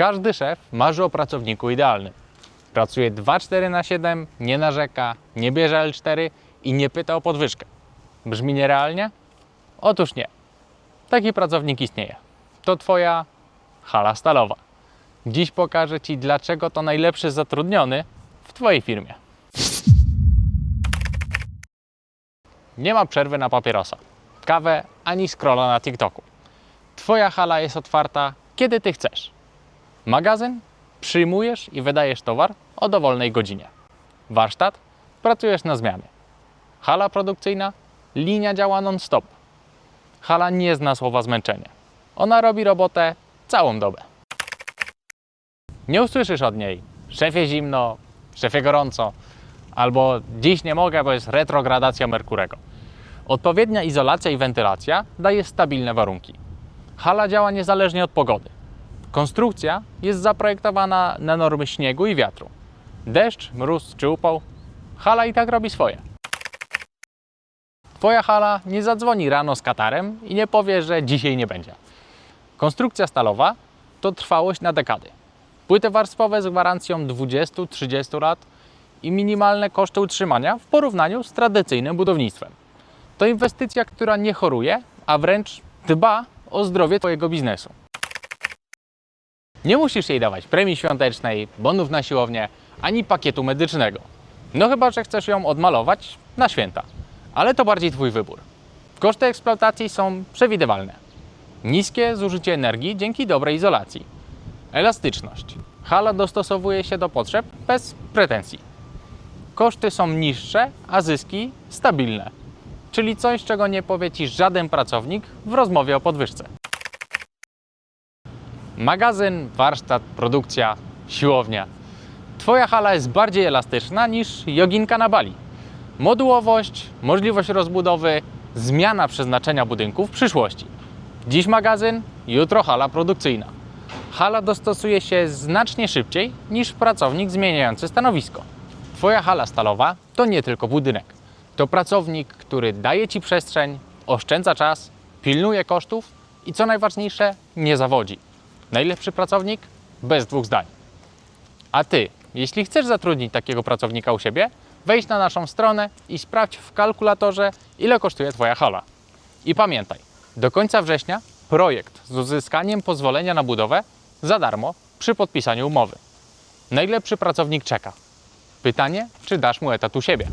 Każdy szef marzy o pracowniku idealnym. Pracuje 2-4 na 7, nie narzeka, nie bierze L4 i nie pyta o podwyżkę. Brzmi nierealnie? Otóż nie. Taki pracownik istnieje. To Twoja hala stalowa. Dziś pokażę Ci, dlaczego to najlepszy zatrudniony w Twojej firmie. Nie ma przerwy na papierosa, kawę ani scrolla na TikToku. Twoja hala jest otwarta, kiedy Ty chcesz. Magazyn przyjmujesz i wydajesz towar o dowolnej godzinie. Warsztat pracujesz na zmiany. Hala produkcyjna linia działa non-stop. Hala nie zna słowa zmęczenie. Ona robi robotę całą dobę. Nie usłyszysz od niej szefie zimno, szefie gorąco, albo dziś nie mogę, bo jest retrogradacja Merkurego. Odpowiednia izolacja i wentylacja daje stabilne warunki. Hala działa niezależnie od pogody. Konstrukcja jest zaprojektowana na normy śniegu i wiatru. Deszcz, mróz czy upał, hala i tak robi swoje. Twoja hala nie zadzwoni rano z katarem i nie powie, że dzisiaj nie będzie. Konstrukcja stalowa to trwałość na dekady. Płyty warstwowe z gwarancją 20-30 lat i minimalne koszty utrzymania w porównaniu z tradycyjnym budownictwem. To inwestycja, która nie choruje, a wręcz dba o zdrowie Twojego biznesu. Nie musisz jej dawać premii świątecznej, bonów na siłownię, ani pakietu medycznego. No chyba, że chcesz ją odmalować na święta. Ale to bardziej Twój wybór. Koszty eksploatacji są przewidywalne. Niskie zużycie energii dzięki dobrej izolacji. Elastyczność. Hala dostosowuje się do potrzeb bez pretensji. Koszty są niższe, a zyski stabilne. Czyli coś, czego nie powie Ci żaden pracownik w rozmowie o podwyżce. Magazyn, warsztat, produkcja, siłownia. Twoja hala jest bardziej elastyczna niż joginka na Bali. Modułowość, możliwość rozbudowy, zmiana przeznaczenia budynku w przyszłości. Dziś magazyn, jutro hala produkcyjna. Hala dostosuje się znacznie szybciej niż pracownik zmieniający stanowisko. Twoja hala stalowa to nie tylko budynek. To pracownik, który daje Ci przestrzeń, oszczędza czas, pilnuje kosztów i co najważniejsze, nie zawodzi. Najlepszy pracownik? Bez dwóch zdań. A Ty, jeśli chcesz zatrudnić takiego pracownika u siebie, wejdź na naszą stronę i sprawdź w kalkulatorze, ile kosztuje Twoja hala. I pamiętaj, do końca września projekt z uzyskaniem pozwolenia na budowę za darmo przy podpisaniu umowy. Najlepszy pracownik czeka. Pytanie, czy dasz mu etat u siebie?